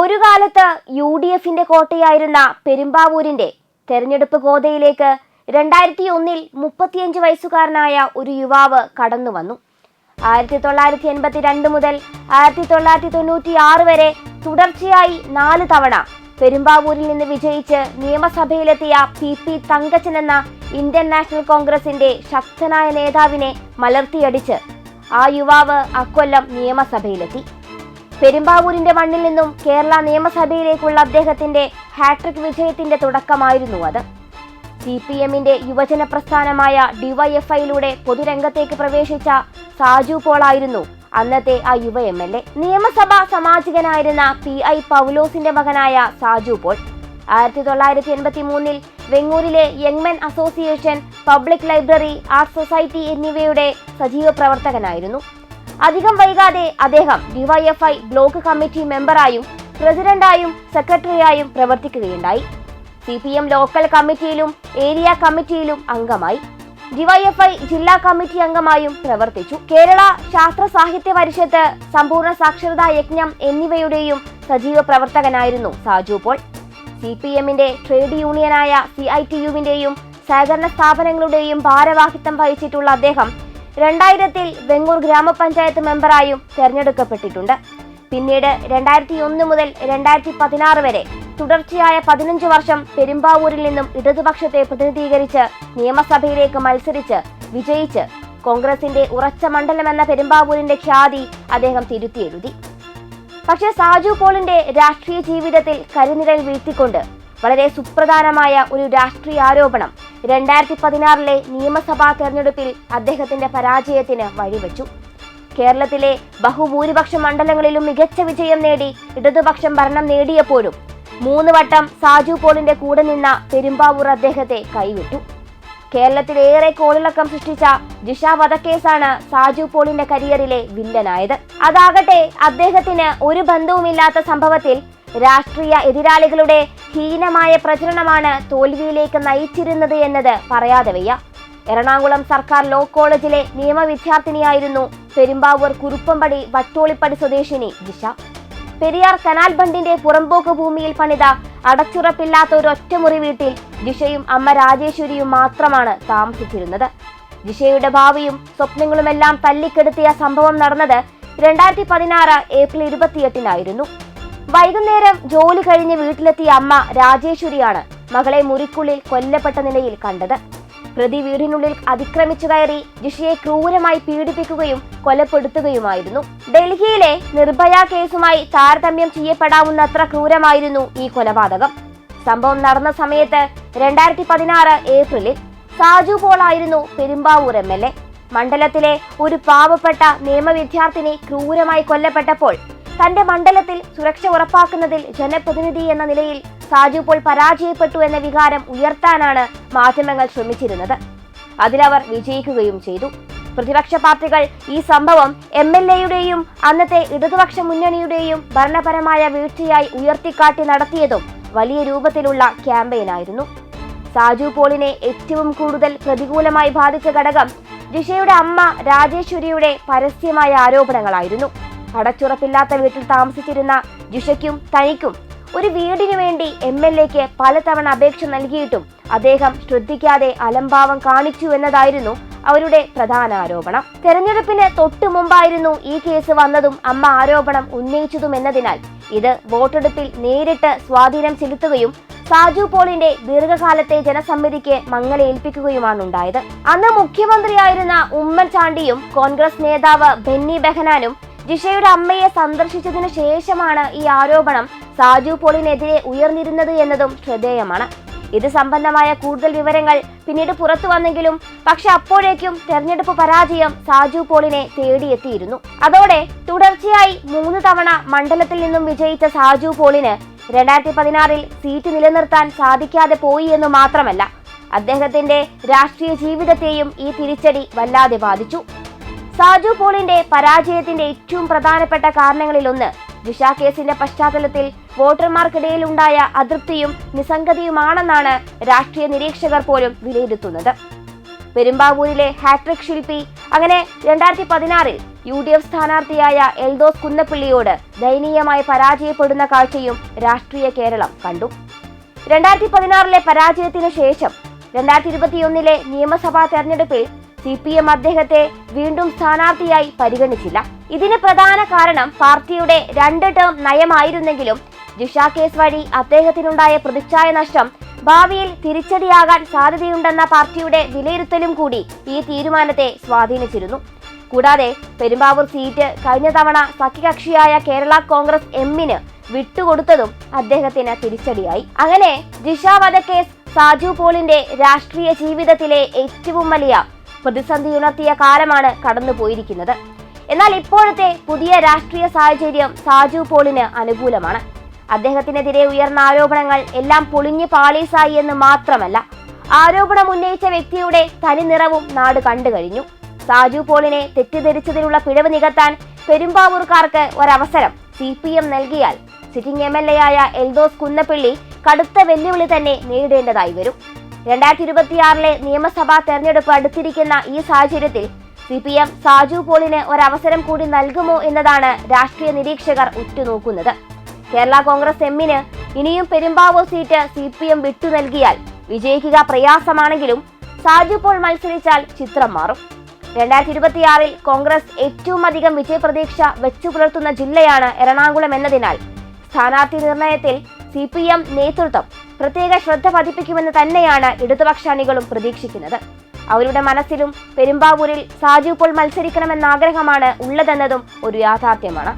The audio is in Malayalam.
ഒരു കാലത്ത് യു ഡി എഫിന്റെ കോട്ടയായിരുന്ന പെരുമ്പാവൂരിന്റെ തെരഞ്ഞെടുപ്പ് ഗോതയിലേക്ക് രണ്ടായിരത്തി ഒന്നിൽ മുപ്പത്തിയഞ്ച് വയസ്സുകാരനായ ഒരു യുവാവ് കടന്നു വന്നു. ആയിരത്തി തൊള്ളായിരത്തി എൺപത്തി രണ്ട് മുതൽ ആയിരത്തി തൊള്ളായിരത്തി തൊണ്ണൂറ്റി ആറ് വരെ തുടർച്ചയായി നാല് തവണ പെരുമ്പാവൂരിൽ നിന്ന് വിജയിച്ച് നിയമസഭയിലെത്തിയ പി പി തങ്കച്ചൻ എന്ന ഇന്ത്യൻ നാഷണൽ കോൺഗ്രസിന്റെ ശക്തനായ നേതാവിനെ മലർത്തിയടിച്ച് ആ യുവാവ് അക്കൊല്ലം നിയമസഭയിലെത്തി. പെരുമ്പാവൂരിന്റെ മണ്ണിൽ നിന്നും കേരള നിയമസഭയിലേക്കുള്ള അദ്ദേഹത്തിന്റെ ഹാട്രിക് വിജയത്തിന്റെ തുടക്കമായിരുന്നു അത്. സി പി എമ്മിന്റെ യുവജന പ്രസ്ഥാനമായ ഡിവൈഎഫ്ഐയിലൂടെ പൊതുരംഗത്തേക്ക് പ്രവേശിച്ച സാജു പോളായിരുന്നു അന്നത്തെ ആ യുവ എം എൽ എ. നിയമസഭാ സമാജികനായിരുന്ന പി ഐ പൗലോസിന്റെ മകനായ സാജു പോൾ. ആയിരത്തി തൊള്ളായിരത്തി എൺപത്തി മൂന്നിൽ വെങ്ങൂരിലെ യങ്മെൻ association public library art society എന്നിവയുടെ സജീവ പ്രവർത്തകനായിരുന്നു. അധികം വൈകാതെ അദ്ദേഹം ഡിവൈഎഫ്ഐ ബ്ലോക്ക് കമ്മിറ്റി മെമ്പറായും പ്രസിഡന്റായും സെക്രട്ടറിയായും പ്രവർത്തിക്കുകയുണ്ടായി. സി പി എം ലോക്കൽ കമ്മിറ്റിയിലും ഏരിയ കമ്മിറ്റിയിലും അംഗമായി. ഡിവൈഎഫ്ഐ ജില്ലാ കമ്മിറ്റി അംഗമായും പ്രവർത്തിച്ചു. കേരള ശാസ്ത്ര സാഹിത്യ പരിഷത്ത് സമ്പൂർണ സാക്ഷരതാ യജ്ഞം എന്നിവയുടെയും സജീവ പ്രവർത്തകനായിരുന്നു സാജു പോൾ. സി പി എമ്മിന്റെ ട്രേഡ് യൂണിയനായ സി ഐ ടി യുവിന്റെയും സഹകരണ സ്ഥാപനങ്ങളുടെയും ഭാരവാഹിത്വം വഹിച്ചിട്ടുള്ള അദ്ദേഹം രണ്ടായിരത്തിൽ വെങ്ങൂർ ഗ്രാമപഞ്ചായത്ത് മെമ്പറായും തെരഞ്ഞെടുക്കപ്പെട്ടിട്ടുണ്ട്. പിന്നീട് രണ്ടായിരത്തി ഒന്ന് മുതൽ രണ്ടായിരത്തി പതിനാറ് വരെ തുടർച്ചയായ പതിനഞ്ച് വർഷം പെരുമ്പാവൂരിൽ നിന്നും ഇടതുപക്ഷത്തെ പ്രതിനിധീകരിച്ച് നിയമസഭയിലേക്ക് മത്സരിച്ച് വിജയിച്ച് കോൺഗ്രസിന്റെ ഉറച്ച മണ്ഡലമെന്ന പെരുമ്പാവൂരിന്റെ ഖ്യാതി അദ്ദേഹം തിരുത്തിയെഴുതി. പക്ഷേ സാജു പോളിന്റെ രാഷ്ട്രീയ ജീവിതത്തിൽ കരിനിഴൽ വീഴ്ത്തിക്കൊണ്ട് വളരെ സുപ്രധാനമായ ഒരു രാഷ്ട്രീയ ആരോപണം രണ്ടായിരത്തി പതിനാറിലെ നിയമസഭാ തെരഞ്ഞെടുപ്പിൽ അദ്ദേഹത്തിന്റെ പരാജയത്തിന് വഴിവെച്ചു. കേരളത്തിലെ ബഹുഭൂരിപക്ഷ മണ്ഡലങ്ങളിലും മികച്ച വിജയം നേടി ഇടതുപക്ഷം ഭരണം നേടിയപ്പോഴും മൂന്ന് വട്ടം സാജു പോളിന്റെ കൂടെ നിന്ന പെരുമ്പാവൂർ അദ്ദേഹത്തെ കൈവിട്ടു. കേരളത്തിലേറെ കോളിളക്കം സൃഷ്ടിച്ച ജിഷ വധക്കേസാണ് സാജു പോളിന്റെ കരിയറിലെ വില്ലനായത്. അതാകട്ടെ അദ്ദേഹത്തിന് ഒരു ബന്ധവുമില്ലാത്ത സംഭവത്തിൽ രാഷ്ട്രീയ എതിരാളികളുടെ ഹീനമായ പ്രചരണമാണ് തോൽവിയിലേക്ക് നയിച്ചിരുന്നത് എന്നത് പറയാതെ വയ്യ. എറണാകുളം സർക്കാർ ലോ കോളേജിലെ നിയമ വിദ്യാർത്ഥിനിയായിരുന്നു പെരുമ്പാവൂർ കുറുപ്പമ്പടി വട്ടോളിപ്പടി സ്വദേശിനി ജിഷ. പെരിയാർ കനാൽ ബണ്ടിന്റെ പുറമ്പോക്ക് ഭൂമിയിൽ പണിത അടച്ചുറപ്പില്ലാത്ത ഒരു ഒറ്റമുറി വീട്ടിൽ ജിഷയും അമ്മ രാജേശ്വരിയും മാത്രമാണ് താമസിച്ചിരുന്നത്. ജിഷയുടെ ഭാവിയും സ്വപ്നങ്ങളുമെല്ലാം തല്ലിക്കെടുത്തിയ സംഭവം നടന്നത് രണ്ടായിരത്തി പതിനാറ് ഏപ്രിൽ ഇരുപത്തിയെട്ടിനായിരുന്നു. വൈകുന്നേരം ജോലി കഴിഞ്ഞ് വീട്ടിലെത്തിയ അമ്മ രാജേശ്വരിയാണ് മകളെ മുറിക്കുള്ളിൽ കൊല്ലപ്പെട്ട നിലയിൽ കണ്ടത്. പ്രതി വീടിനുള്ളിൽ അതിക്രമിച്ചു കയറി ജിഷയെ ക്രൂരമായി പീഡിപ്പിക്കുകയും കൊലപ്പെടുത്തുകയുമായിരുന്നു. ഡൽഹിയിലെ നിർഭയ കേസുമായി താരതമ്യം ചെയ്യപ്പെടാവുന്നത്ര ക്രൂരമായിരുന്നു ഈ കൊലപാതകം. സംഭവം നടന്ന സമയത്ത് രണ്ടായിരത്തി പതിനാറ് ഏപ്രിലിൽ സാജു പോളായിരുന്നു പെരുമ്പാവൂർ എം എൽ എ. മണ്ഡലത്തിലെ ഒരു പാവപ്പെട്ട നിയമവിദ്യാർത്ഥിനി ക്രൂരമായി കൊല്ലപ്പെട്ടപ്പോൾ തന്റെ മണ്ഡലത്തിൽ സുരക്ഷ ഉറപ്പാക്കുന്നതിൽ ജനപ്രതിനിധി എന്ന നിലയിൽ സാജു പോൾ പരാജയപ്പെട്ടു എന്ന വികാരം ഉയർത്താനാണ് മാധ്യമങ്ങൾ ശ്രമിച്ചിരുന്നത്. അതിലവർ വിജയിക്കുകയും ചെയ്തു. പ്രതിപക്ഷ പാർട്ടികൾ ഈ സംഭവം എം എൽ എയുടെയും അന്നത്തെ ഇടതുപക്ഷ മുന്നണിയുടെയും ഭരണപരമായ വീഴ്ചയായി ഉയർത്തിക്കാട്ടി നടത്തിയതും വലിയ രൂപത്തിലുള്ള ക്യാമ്പയിനായിരുന്നു. സാജു പോളിനെ ഏറ്റവും കൂടുതൽ പ്രതികൂലമായി ബാധിച്ച ഘടകം ജിഷയുടെ അമ്മ രാജേശ്വരിയുടെ പരസ്യമായ ആരോപണങ്ങളായിരുന്നു. അടച്ചുറപ്പില്ലാത്ത വീട്ടിൽ താമസിച്ചിരുന്ന ജിഷയ്ക്കും തനിക്കും ഒരു വീടിനു വേണ്ടി എം എൽ എക്ക് പലതവണ അപേക്ഷ നൽകിയിട്ടും അദ്ദേഹം ശ്രദ്ധിക്കാതെ അലംഭാവം കാണിച്ചു എന്നതായിരുന്നു അവരുടെ പ്രധാന ആരോപണം. തെരഞ്ഞെടുപ്പിന് തൊട്ടു മുമ്പായിരുന്നു ഈ കേസ് വന്നതും അമ്മ ആരോപണം ഉന്നയിച്ചതും എന്നതിനാൽ ഇത് വോട്ടെടുപ്പിൽ നേരിട്ട് സ്വാധീനം ചെലുത്തുകയും സാജു പോളിന്റെ ദീർഘകാലത്തെ ജനസമ്മതിക്ക് മങ്ങലേൽപ്പിക്കുകയുമാണുണ്ടായത് അന്ന് മുഖ്യമന്ത്രിയായിരുന്ന ഉമ്മൻചാണ്ടിയും കോൺഗ്രസ് നേതാവ് ബെന്നി ബെഹനാനും ജിഷയുടെ അമ്മയെ സന്ദർശിച്ചതിനു ശേഷമാണ് ഈ ആരോപണം സാജു പോളിനെതിരെ ഉയർന്നിരുന്നത് എന്നതും ശ്രദ്ധേയമാണ്. ഇത് സംബന്ധമായ കൂടുതൽ വിവരങ്ങൾ പിന്നീട് പുറത്തു വന്നെങ്കിലും പക്ഷെ അപ്പോഴേക്കും തെരഞ്ഞെടുപ്പ് പരാജയം സാജു പോളിനെ തേടിയെത്തിയിരുന്നു. അതോടെ തുടർച്ചയായി മൂന്ന് തവണ മണ്ഡലത്തിൽ നിന്നും വിജയിച്ച സാജു പോളിന് രണ്ടായിരത്തി പതിനാറിൽ സീറ്റ് നിലനിർത്താൻ സാധിക്കാതെ പോയി എന്ന് മാത്രമല്ല അദ്ദേഹത്തിന്റെ രാഷ്ട്രീയ ജീവിതത്തെയും ഈ തിരിച്ചടി വല്ലാതെ ബാധിച്ചു. സാജു പോളിന്റെ പരാജയത്തിന്റെ ഏറ്റവും പ്രധാനപ്പെട്ട കാരണങ്ങളിലൊന്ന് ദിഷ കേസിന്റെ പശ്ചാത്തലത്തിൽ വോട്ടർമാർക്കിടയിൽ ഉണ്ടായ അതൃപ്തിയും നിസ്സംഗതിയുമാണെന്നാണ് രാഷ്ട്രീയ നിരീക്ഷകർ പോലും വിലയിരുത്തുന്നത്. പെരുമ്പാവൂരിലെ ഹാട്രിക് ശില്പി അങ്ങനെ രണ്ടായിരത്തി പതിനാറിൽ യു ഡി എഫ് സ്ഥാനാർത്ഥിയായ എൽദോസ് കുന്നപ്പിള്ളിയോട് ദയനീയമായി പരാജയപ്പെടുന്ന കാഴ്ചയും രാഷ്ട്രീയ കേരളം കണ്ടു. രണ്ടായിരത്തി പതിനാറിലെ പരാജയത്തിന് ശേഷം രണ്ടായിരത്തി ഇരുപത്തിയൊന്നിലെ നിയമസഭാ തെരഞ്ഞെടുപ്പിൽ സി പി എം അദ്ദേഹത്തെ വീണ്ടും സ്ഥാനാർത്ഥിയായി പരിഗണിച്ചില്ല. ഇതിന് പ്രധാന കാരണം പാർട്ടിയുടെ രണ്ട് ടേം നയമായിരുന്നെങ്കിലും ജിഷ കേസ് വഴി അദ്ദേഹത്തിനുണ്ടായ പ്രതിച്ഛായ നഷ്ടം ഭാവിയിൽ തിരിച്ചടിയാകാൻ സാധ്യതയുണ്ടെന്ന പാർട്ടിയുടെ വിലയിരുത്തലും കൂടി ഈ തീരുമാനത്തെ സ്വാധീനിച്ചിരുന്നു. കൂടാതെ പെരുമ്പാവൂർ സീറ്റ് കഴിഞ്ഞ തവണ സഖ്യകക്ഷിയായ കേരള കോൺഗ്രസ് എമ്മിന് വിട്ടുകൊടുത്തതും അദ്ദേഹത്തിന് തിരിച്ചടിയായി. അങ്ങനെ ജിഷ വധക്കേസ് സാജു പോളിന്റെ രാഷ്ട്രീയ ജീവിതത്തിലെ ഏറ്റവും വലിയ പ്രതിസന്ധി ഉണർത്തിയ കാലമാണ് കടന്നുപോയിരിക്കുന്നത്. എന്നാൽ ഇപ്പോഴത്തെ പുതിയ രാഷ്ട്രീയ സാഹചര്യം സാജു പോളിന് അനുകൂലമാണ്. അദ്ദേഹത്തിനെതിരെ ഉയർന്ന ആരോപണങ്ങൾ എല്ലാം പൊളിഞ്ഞു പാളീസായി എന്ന് മാത്രമല്ല ആരോപണം ഉന്നയിച്ച വ്യക്തിയുടെ തനി നിറവും നാട് കണ്ടു കഴിഞ്ഞു. സാജു പോളിനെ തെറ്റിദ്ധരിച്ചതിനുള്ള പിഴവ് നികത്താൻ പെരുമ്പാവൂർക്കാർക്ക് ഒരവസരം സി പി എം നൽകിയാൽ സിറ്റിംഗ് എം എൽ എ ആയ എൽദോസ് കുന്നപ്പിള്ളി കടുത്ത വെല്ലുവിളി തന്നെ നേരിടേണ്ടതായി വരും. രണ്ടായിരത്തി ഇരുപത്തിയാറിലെ നിയമസഭാ തെരഞ്ഞെടുപ്പ് അടുത്തിരിക്കുന്ന ഈ സാഹചര്യത്തിൽ സി പി എം സാജു പോളിന് ഒരവസരം കൂടി നൽകുമോ എന്നതാണ് രാഷ്ട്രീയ നിരീക്ഷകർ ഉറ്റുനോക്കുന്നത്. കേരള കോൺഗ്രസ് എമ്മിന് ഇനിയും Perumbavoor seat C P M വിട്ടു നൽകിയാൽ വിജയിക്കുക പ്രയാസമാണെങ്കിലും സാജു പോൾ മത്സരിച്ചാൽ ചിത്രം മാറും. രണ്ടായിരത്തി ഇരുപത്തിയാറിൽ കോൺഗ്രസ് ഏറ്റവും അധികം വിജയപ്രതീക്ഷ വെച്ചു പുലർത്തുന്ന ജില്ലയാണ് എറണാകുളം എന്നതിനാൽ സ്ഥാനാർത്ഥി നിർണയത്തിൽ സി പി എം നേതൃത്വം പ്രത്യേക ശ്രദ്ധ പതിപ്പിക്കുമെന്ന് തന്നെയാണ് ഇടതുപക്ഷ അണികളും പ്രതീക്ഷിക്കുന്നത്. അവരുടെ മനസ്സിലും പെരുമ്പാവൂരിൽ സാജു പോൾ മത്സരിക്കണമെന്ന ആഗ്രഹമാണ് ഉള്ളതെന്നതും ഒരു യാഥാർത്ഥ്യമാണ്.